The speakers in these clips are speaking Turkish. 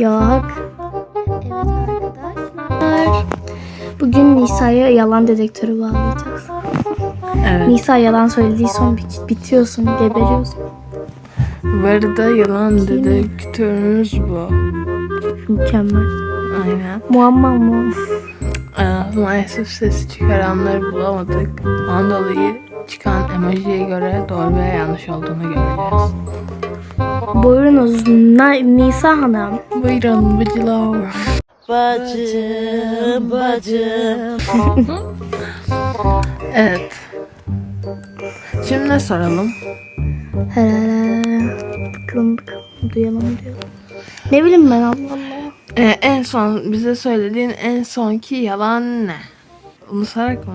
Yok. Evet arkadaşlar. Bugün Nisa'ya yalan dedektörü bağlayacağız. Evet. Nisa yalan söylediği son bit- bitiyorsun, geberiyorsun. Bu arada yalan dedektörümüz bu. Mükemmel. Aynen. Muamma mı? Ee, maalesef ses çıkaranları bulamadık. Ondan dolayı çıkan emojiye göre doğru veya yanlış olduğunu göreceğiz. Buyurunuz Na- Nisa Hanım. Buyurun bıcılar. Bacım, bacım. Evet. Şimdi ne soralım? Hele. Bakalım bakalım. Duyalım duyalım. Ne bileyim ben Allah Allah. Ee, en son bize söylediğin en sonki yalan ne? Onu sorarak mı?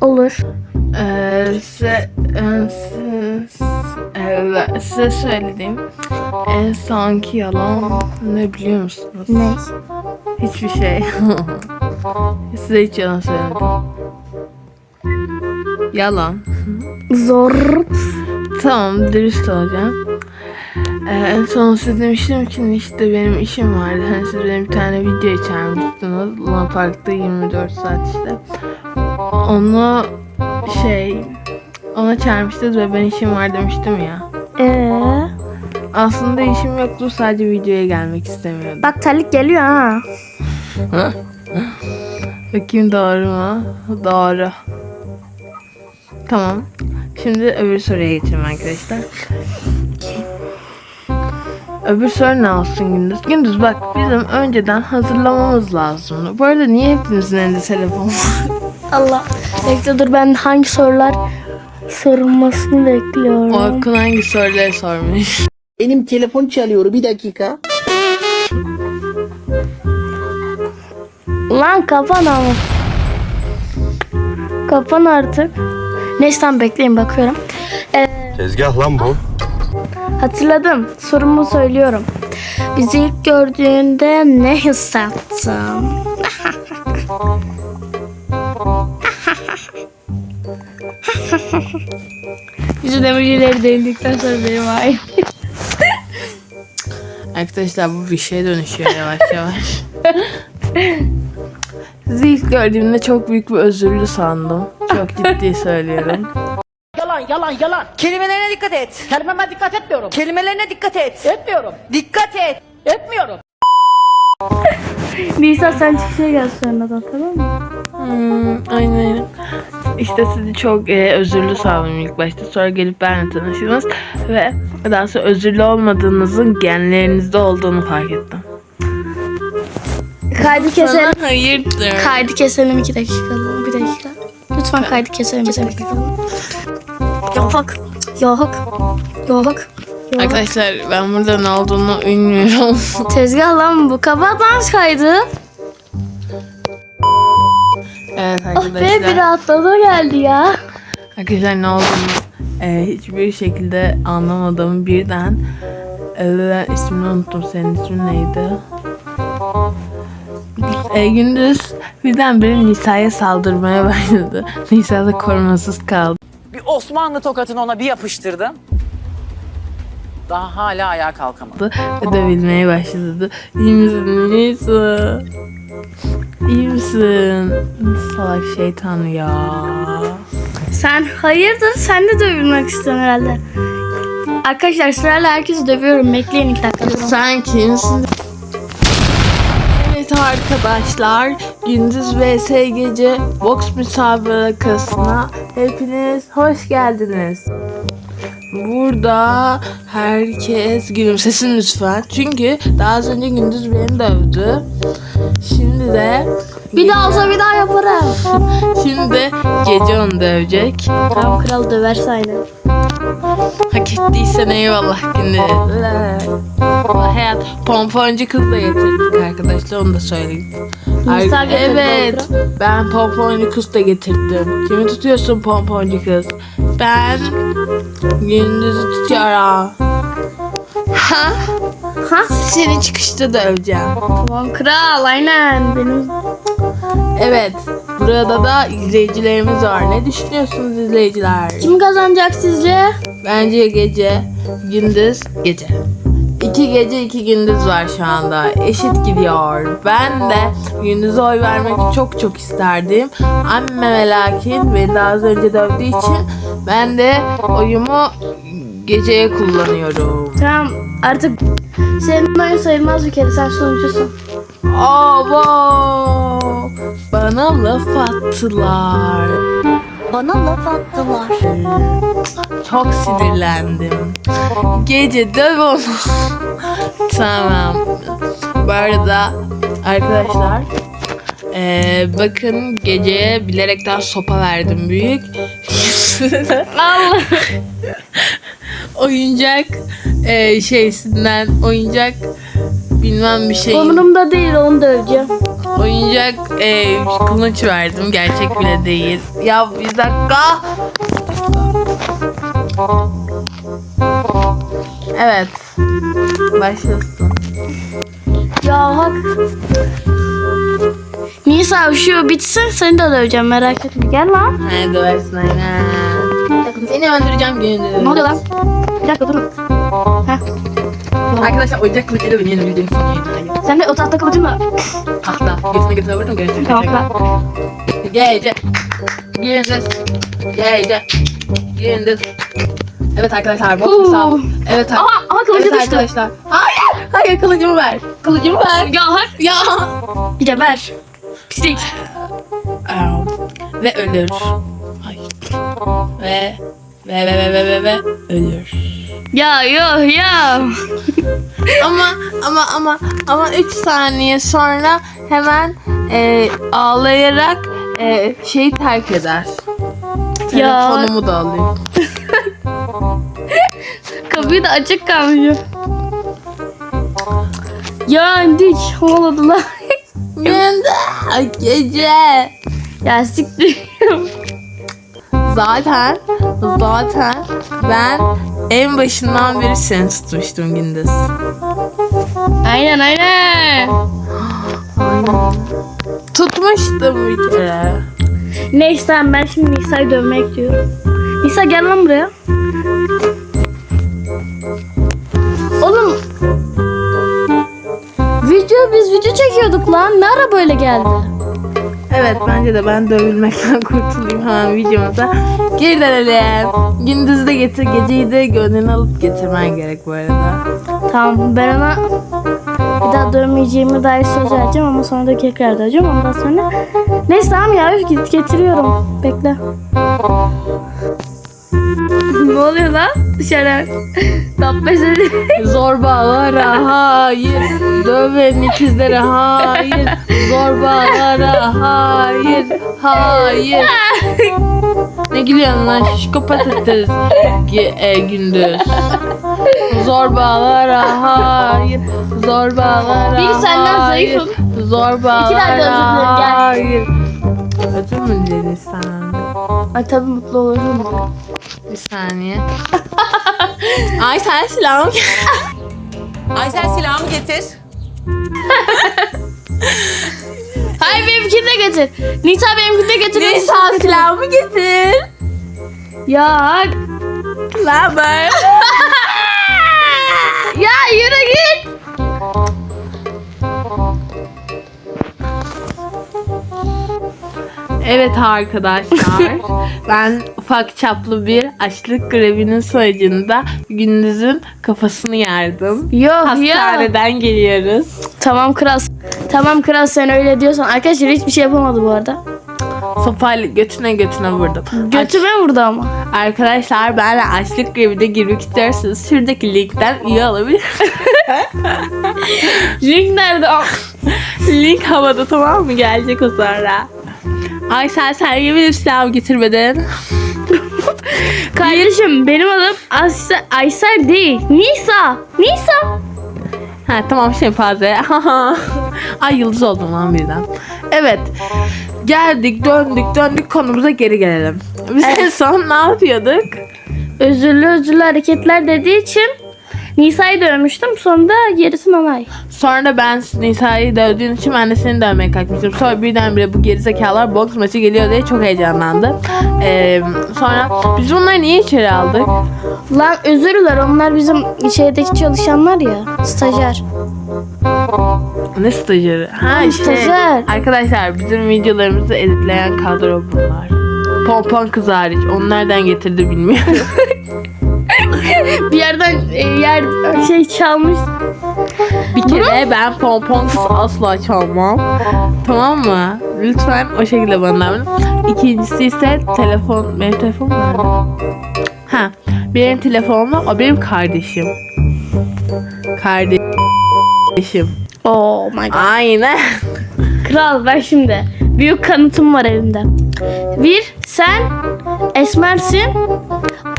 Olur. Ee, size, e, evet, size söylediğim en sonki yalan ne biliyor musunuz? Ne? Hiçbir şey. size hiç yalan söylemedim. Yalan. Zor. Tamam dürüst olacağım. Ee, en son size demiştim ki işte benim işim vardı. Hani siz benim bir tane video çağırmıştınız. Luna Park'ta 24 saat işte. Onu şey ona çağırmıştınız ve ben işim var demiştim ya. Ee, Aslında işim yoktu sadece videoya gelmek istemiyordum. bak terlik geliyor ha. Bakayım doğru mu? Doğru. Tamam. Şimdi öbür soruya geçelim arkadaşlar. Öbür soru ne olsun Gündüz? Gündüz bak bizim önceden hazırlamamız lazım. Bu arada niye hepimizin elinde telefon var? Allah. Bekle dur ben hangi sorular sorulmasını bekliyorum. Orkun hangi soruları sormuş? Benim telefon çalıyor bir dakika. Lan kapan ama. Kapan artık. Neyse tamam bekleyin bakıyorum. Ee, Tezgah lan bu. hatırladım. Sorumu söylüyorum. Bizi ilk gördüğünde ne hissettin? Yüzü demircileri değildikten sonra benim ay. Arkadaşlar bu bir şeye dönüşüyor yavaş yavaş. Sizi ilk gördüğümde çok büyük bir özürlü sandım. Çok ciddi söylüyorum. Yalan yalan yalan. Kelimelerine dikkat et. Kelimeme dikkat etmiyorum. Kelimelerine dikkat et. Etmiyorum. Dikkat et. Etmiyorum. Nisa sen çıkışa gel sonradan tamam mı? Hmm, aynen. İşte sizi çok e, özürlü sandım ilk başta. Sonra gelip benimle tanıştınız. Ve daha sonra özürlü olmadığınızın genlerinizde olduğunu fark ettim. Kaydı keselim. Sana hayırdır? Kaydı keselim iki dakikalığına. Bir dakika. Lütfen kaydı keselim dakikalığına. Yok. Yok. Yok. Yok. Arkadaşlar ben burada ne olduğunu bilmiyorum. Tezgah lan bu. Kapatmaz kaydı. Evet Oh be bir arkadaşlar. rahatladı geldi ya. Arkadaşlar ne olduğunu e, hiçbir şekilde anlamadım. Birden e, ismini unuttum. Senin ismin neydi? E, gündüz birden biri Nisa'ya saldırmaya başladı. Nisa da korumasız kaldı. Bir Osmanlı tokatını ona bir yapıştırdım. Daha hala ayağa kalkamadı. ve dövülmeye başladı. İyi misin Nisa? İyi misin? Salak şeytan ya. Sen hayırdır? Sen de dövülmek istiyorsun herhalde. Arkadaşlar sırayla herkesi dövüyorum. Bekleyin iki dakika. Sen kimsin? Evet arkadaşlar, Gündüz vs Gece boks müsabakasına hepiniz hoş geldiniz. Burada herkes gülümsesin lütfen. Çünkü daha az önce Gündüz beni dövdü. Şimdi de Bir daha olsa bir daha yaparım. şimdi de Gece onu dövecek. Tamam kral döverse aynen. Hak ettiysen eyvallah Gündüz. Hayat pomponcu kız da getirdik arkadaşlar onu da söyleyeyim. Nisa getirdi evet ben pomponcu kız da getirdim. Kimi tutuyorsun pomponcu kız? Ben gündüzü tutuyorum. Ha? Ha? Seni çıkışta döveceğim. Tamam kral aynen. Benim Evet burada da izleyicilerimiz var. Ne düşünüyorsunuz izleyiciler? kim kazanacak sizce? Bence gece, gündüz, gece. İki gece iki gündüz var şu anda. Eşit gidiyor. Ben de gündüze oy vermek çok çok isterdim. Annem ve lakin beni daha az önce dövdüğü için ben de oyumu geceye kullanıyorum. Tamam artık senin oyun sayılmaz bir kere sen sonuncusun. Abo! Bana laf attılar. Bana laf attılar. Çok sinirlendim. Gece döv onu. Tamam. Bu arada arkadaşlar eee, bakın geceye bilerekten sopa verdim büyük. Allah. oyuncak eee, şeysinden oyuncak bilmem bir şey. Umurumda değil onu döveceğim. Oyuncak eee kılıç verdim. Gerçek bile değil. Ya bir dakika. Evet. Başlasın. Ya hak. Nisa şu bitsin seni de döveceğim merak etme. Gel lan. Hadi döversin aynen. Seni öldüreceğim gününü. Ne oluyor lan? Bir dakika durun. Heh. Arkadaşlar oyuncak kılıçıyla beni yenebildiğini sanıyor. Sen de o tahta kılıcın mı? Tahta. Vurdum götüne. Tamam kral. Gece. Gündüz. Gece. Gündüz. Evet arkadaşlar bu hesap. Evet Aha, arkadaşlar. aha kılıcı evet düştü. arkadaşlar. Hayır. Hayır kılıcımı ver. Kılıcımı ver. Ya hak. Ya. Geber. Pislik. Au. Ve ölür. Ay. Ve ve ve ve ve ve, ve ölür. Ya yo ya. ama ama ama ama 3 saniye sonra hemen e, ağlayarak e, şeyi terk eder. Ya. Telefonumu da alıyor. Kapıyı da açık kalmış. Ya indik. Olmadılar. Gündüz gece. ya siktir. Zaten zaten ben en başından beri seni tutmuştum Gündüz. aynen aynen. Tutmuştum bir kere. Neyse ben şimdi Nisa'yı dövmek diyorum. Nisa gel lan buraya. Video biz video çekiyorduk lan. Ne ara böyle geldi? Evet bence de ben dövülmekten kurtulayım hemen videomuza. Geri dönelim. Gündüzü de getir, geceyi de gönlünü alıp getirmen gerek bu arada. Tamam ben ona bir daha dövmeyeceğimi dair söz vereceğim ama sonra da tekrar döveceğim ondan sonra. Neyse tamam ya üf, git getiriyorum. Bekle. ne oluyor lan dışarı? Tappesi. Zorbalara hayır, döven ikizlere hayır, zorbalara hayır, hayır. ne gülüyorsun lan şişko patates Ge- e, gündüz. Zorbalara hayır, zorbalara Bir senden hayır, zayıfım. Zorbalara İki tane de özür dilerim, gel. hayır. Özür mü diledin sen? Ay tabii mutlu olurum. Bir saniye. Ay sen silahımı Aysel silahımı getir. Hayır benimkini de getir. Nisa benimkini de getir. Neyse silahımı getir. Ya. Lan ben. ya yürü Evet arkadaşlar. ben ufak çaplı bir açlık grevinin sonucunda gündüzün kafasını yardım. Yok. Hastaneden geliyoruz. Tamam kral. Tamam kral sen öyle diyorsan. Arkadaşlar hiçbir şey yapamadı bu arada. Sopayla götüne götüne vurdum. Götüme vurdu ama. Arkadaşlar benle açlık grevine girmek isterseniz şuradaki linkten üye olabilir. Link nerede? Link havada tamam mı? Gelecek o sonra. Ay sen sen yemin silahımı getirmedin. Kardeşim benim adım Aysel, Aysel değil. Nisa. Nisa. Ha tamam şempanze. Ay yıldız oldum lan birden. Evet. Geldik döndük döndük konumuza geri gelelim. Biz en son ne yapıyorduk? Özürlü özürlü hareketler dediği için Nisa'yı dövmüştüm. Sonra da gerisi Nanay. Sonra da ben Nisa'yı dövdüğün için ben de seni dövmeye kalkmıştım. Sonra birdenbire bu gerizekalılar boks maçı geliyor diye çok heyecanlandı. Ee, sonra biz bunları niye içeri aldık? Lan özürler onlar bizim şeydeki çalışanlar ya. Stajyer. Ne stajyeri? Ha işte. stajyer. Arkadaşlar bizim videolarımızı editleyen kadro bunlar. Pompon kız hariç. Onu nereden getirdi bilmiyorum. Bir yerden e, yer şey çalmış. Bir kere ben pompon asla çalmam. Tamam mı? Lütfen o şekilde bana davranın. İkincisi ise telefon. Benim telefonum nerede? Ha. Benim telefonum o benim kardeşim. Kardeşim. Oh my god. Aynen. Kral ben şimdi. Büyük kanıtım var elimde. Bir, sen esmersin.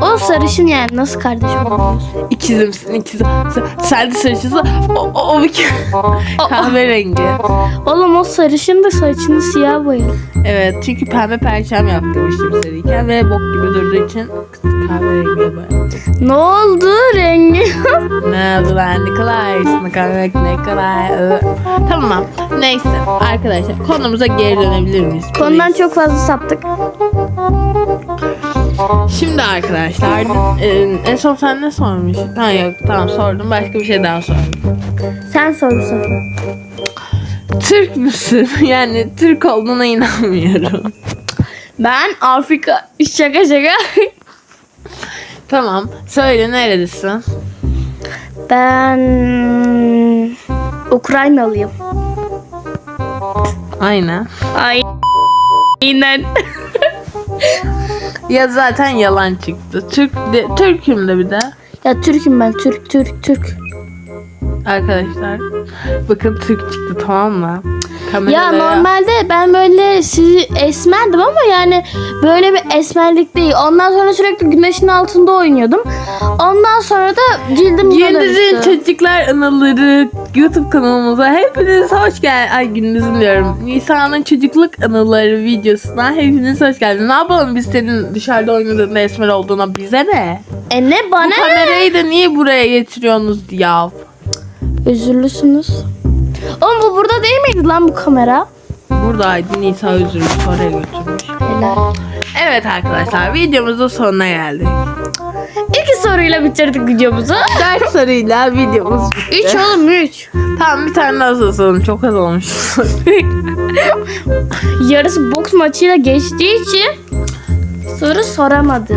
O sarışın yani nasıl kardeş olabiliyorsun? İkizimsin ikizim. Sen, sen de sarışınsın. O, o, o bir kahverengi. Oğlum o sarışın da saçını siyah boyadı. Evet çünkü pembe perçem yaptırmıştım seriyken ve bok gibi durduğu için kahverengiye boyadım. Ne oldu rengi? Ne oldu lan Nikolay? Kahverengi Nikolay. Tamam. Neyse arkadaşlar konumuza geri dönebilir miyiz? Konudan çok fazla saptık. Şimdi arkadaşlar e, en son sen ne sormuştun? Ha yok tamam sordum başka bir şey daha sordum. Sen sor bu sefer. Türk müsün? Yani Türk olduğuna inanmıyorum. Ben Afrika şaka şaka. Tamam söyle neredesin? Ben Ukraynalıyım. Aynen. Ay. Aynen. Ya zaten yalan çıktı. Türk de, Türk'üm de bir de. Ya Türk'üm ben. Türk, Türk, Türk. Arkadaşlar bakın Türk çıktı tamam mı? Ya Kameralara- normalde ben böyle sizi esmerdim ama yani böyle bir esmerlik değil. Ondan sonra sürekli güneşin altında oynuyordum. Ondan sonra da cildim Gündüz'ün. Çocuklar Anıları YouTube kanalımıza hepiniz hoş geldiniz. Ay Gündüz'ün diyorum. Nisa'nın çocukluk anıları videosuna hepiniz hoş geldiniz. Ne yapalım biz senin dışarıda oynadığında esmer olduğuna bize ne? E ne bana Bu ne? kamerayı da niye buraya getiriyorsunuz ya? Üzülüsünüz. Bu burada değil miydi lan bu kamera? Buradaydı Nisa üzülmüş oraya götürmüş. Helal. Evet arkadaşlar videomuzun sonuna geldik. İki soruyla bitirdik videomuzu. Dört soruyla videomuz bitti. Üç oğlum üç. Tamam bir tane daha soru soralım. Çok az olmuş. Yarısı boks maçıyla geçtiği için soru soramadık.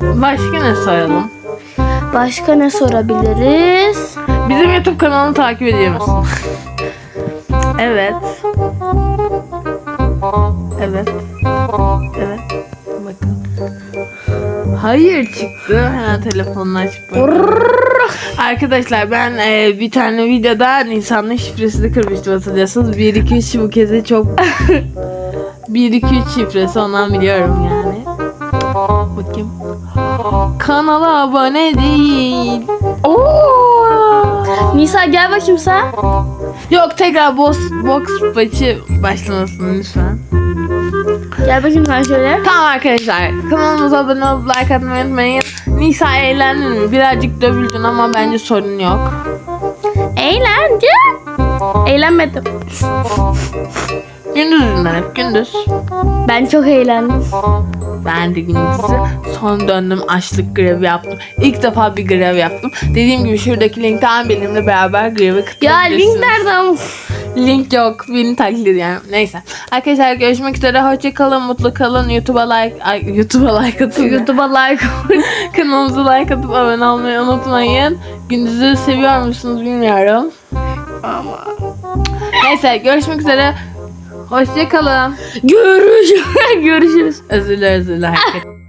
Başka ne soralım? Başka ne sorabiliriz? Bizim YouTube kanalını takip ediyor musun? evet. Evet. Evet. Bakın. Hayır çıktı. Hemen telefonunu açıp. Arkadaşlar ben e, bir tane videoda Nisan'ın şifresini kırmıştım hatırlıyorsunuz. 1 2 3 bu kez çok 1 2 3 şifresi ondan biliyorum yani. Bakayım. Kanala abone değil. Oo! Nisa gel bakayım sen. Yok tekrar box box maçı başlamasın lütfen. Gel bakayım sen şöyle. Tamam arkadaşlar kanalımıza abone olup like atmayı unutmayın. Nisa eğlendin mi? Birazcık dövüldün ama bence sorun yok. Eğlence. Eğlenmedim. Gündüz hep gündüz. Ben çok eğlendim. Ben de gündüzü son döndüm açlık grevi yaptım. İlk defa bir grev yaptım. Dediğim gibi şuradaki linkten benimle beraber grevi Ya kutlayabilirsiniz. link nereden? Link yok. Beni taklit yani. Neyse. Arkadaşlar görüşmek üzere. Hoşça kalın. Mutlu kalın. YouTube'a like ay, YouTube'a like atın. YouTube'a like. Kanalımıza like atıp abone olmayı unutmayın. Gündüzü seviyor musunuz bilmiyorum. Ama. Neyse görüşmek üzere. Hoşça kalın. Görüşürüz. Görüşürüz. Özür dilerim özür dilerim.